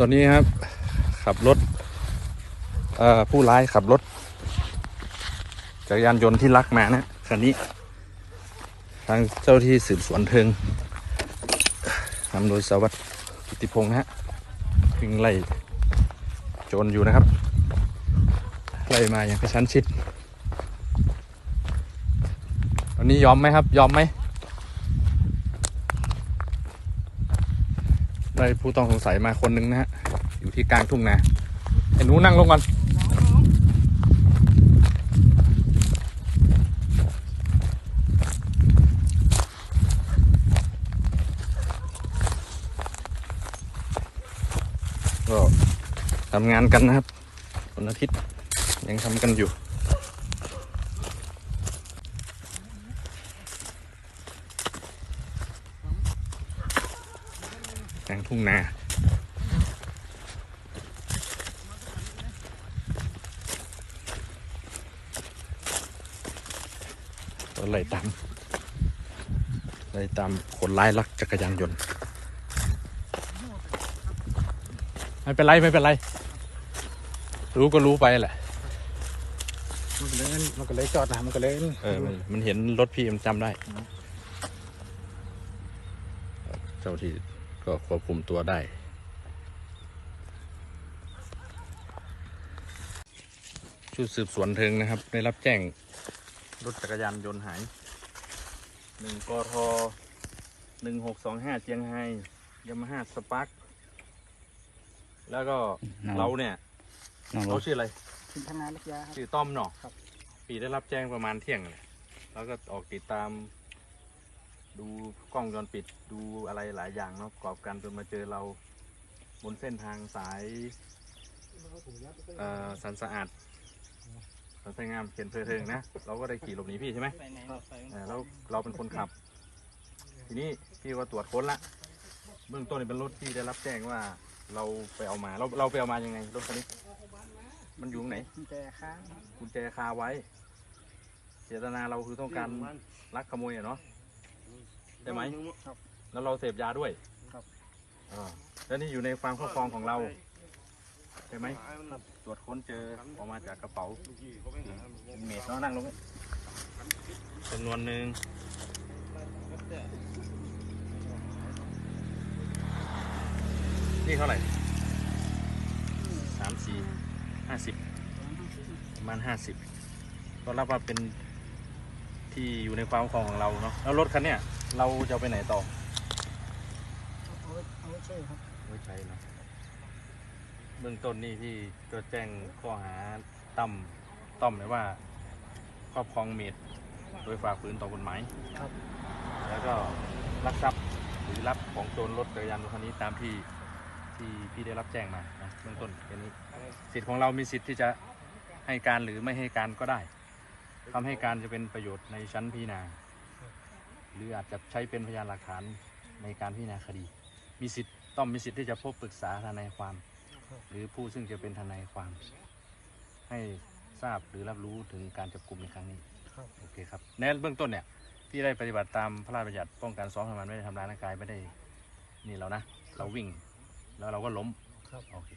ตอนนี้ครับ ขับรถผู้ร้ายขับรถจักรยานยนต์ที่ลักมานะคันนี้ ทางเจ้าที่สืบสวนเทิงนำโดยสวัตรกิติพงษ์นะฮะวิ่งไล่โจรอยู่นะครับ ไล่มาอย่างกระชั้นชิดวันนี้ยอมไหมครับ ยอมไหม ได้ผู้ต้องสงสัยมาคนหนึงนะฮะ อยู่ที่กลางทุ่งนาไอ้หนูนั่งลงก่อนก็ทำงานกันนะครับวันอาทิตย์ยังทำกันอยู่ กลางทุ่งนาก็ไล่ตามไล่ตามคนร้ายลักจักรยานยนต์ไม่เป็นไรไม่เป็นไร รู้ก็รู้ไปแหละ มันก็เลยมันก็เลยจอดนะมันก็เลยเออมันมันเห็นรถพี่มันจำได้ เจ้าที่ ก็ควบคุมตัวได้ ชุดสืบสวนเทิงนะครับ ได้รับแจ้งรถจักรยานยนต์หายหนึ่งกทหนึ่งหกสองห้าเจียงไฮ้ยามาฮ่าสปาร์คแล้วก็เราเนี่ยเขาชื่ออะไรถึงทำงานลักยาครับ ชื่อต้อมเนาะครับ ปีได้รับแจ้งประมาณเที่ยงเลยแล้วก็ออกติดตาม ดูกล้องวงจรปิดดูอะไรหลายอย่างเนาะประกอบกันจนมาเจอเราบนเส้นทางสายเอ่อสันสะอาดสันสะงามเขียนเพลิเทิงนะเราก็ได้ขี่หลบหนีพี่ใช่ไหมไปไหนไปเออแล้วเราเป็นคนขับ ทีนี้พี่ก็ตรวจค้นละเบื้องต้นนี่เป็นรถที่ได้รับแจ้งว่าเราไปเอามาเราเราไปเอามายังไงรถคันนี้ มันอยู่ตรงไหน กุญแจค้างกุญแจคาไว้ เจตนาเราคือต้องการลักขโมยอะเนาะ ใช่ไหมครับ แล้วเราเสพยาด้วยครับ อ่าแล้วนี่อยู่ในความครอบครองของเราใช่ไหมตรวจค้นเจอออกมาจากกระเป๋าเมทเนาะนั่งลงจำนวนหนึ่งนี่เท่าไหร่สามสี่ห้าสิบประมาณห้าสิบก็รับว่าเป็น ที่อยู่ในความครองของเราเนาะแล้วรถคันเนี้ยเราจะเอาไปไหนต่อเอาไว้เอาไว้ใช่ครับไม่ใช้เนาะเบื้องต้นนี่ที่ก็แจ้งข้อหาตั้มต้อมเลยว่า ครอบครองเมดโดยฝ่าฝืนต่อกฎหมายครับ แล้วก็ลักทรัพย์หรือรับของโจรรถจักรยานยนต์คันนี้ตามที่ที่พี่ได้รับแจ้งมานะเบื้องต้นแค่นี้สิทธิ์ของเรามีสิทธิ์ที่จะให้การหรือไม่ให้การก็ได้ คำให้การจะเป็นประโยชน์ในชั้นพิจารณาหรืออาจจะใช้เป็นพยานหลักฐานในการพิจารณาคดี มีสิทธิ์ต้องมีสิทธิ์ที่จะพบปรึกษาทนายความ หรือผู้ซึ่งจะเป็นทนายความ ให้ทราบหรือรับรู้ถึงการจับกลุ่มในครั้งนี้ครับโอเคครับในเบื้องต้นเนี่ยพี่ได้ปฏิบัติตามพระราชบัญญัติป้องกันซ้อมทำมันไม่ได้ทำร้ายร่างกายไม่ได้นี่เรานะ เราวิ่ง แล้วเราก็ล้มครับโอเค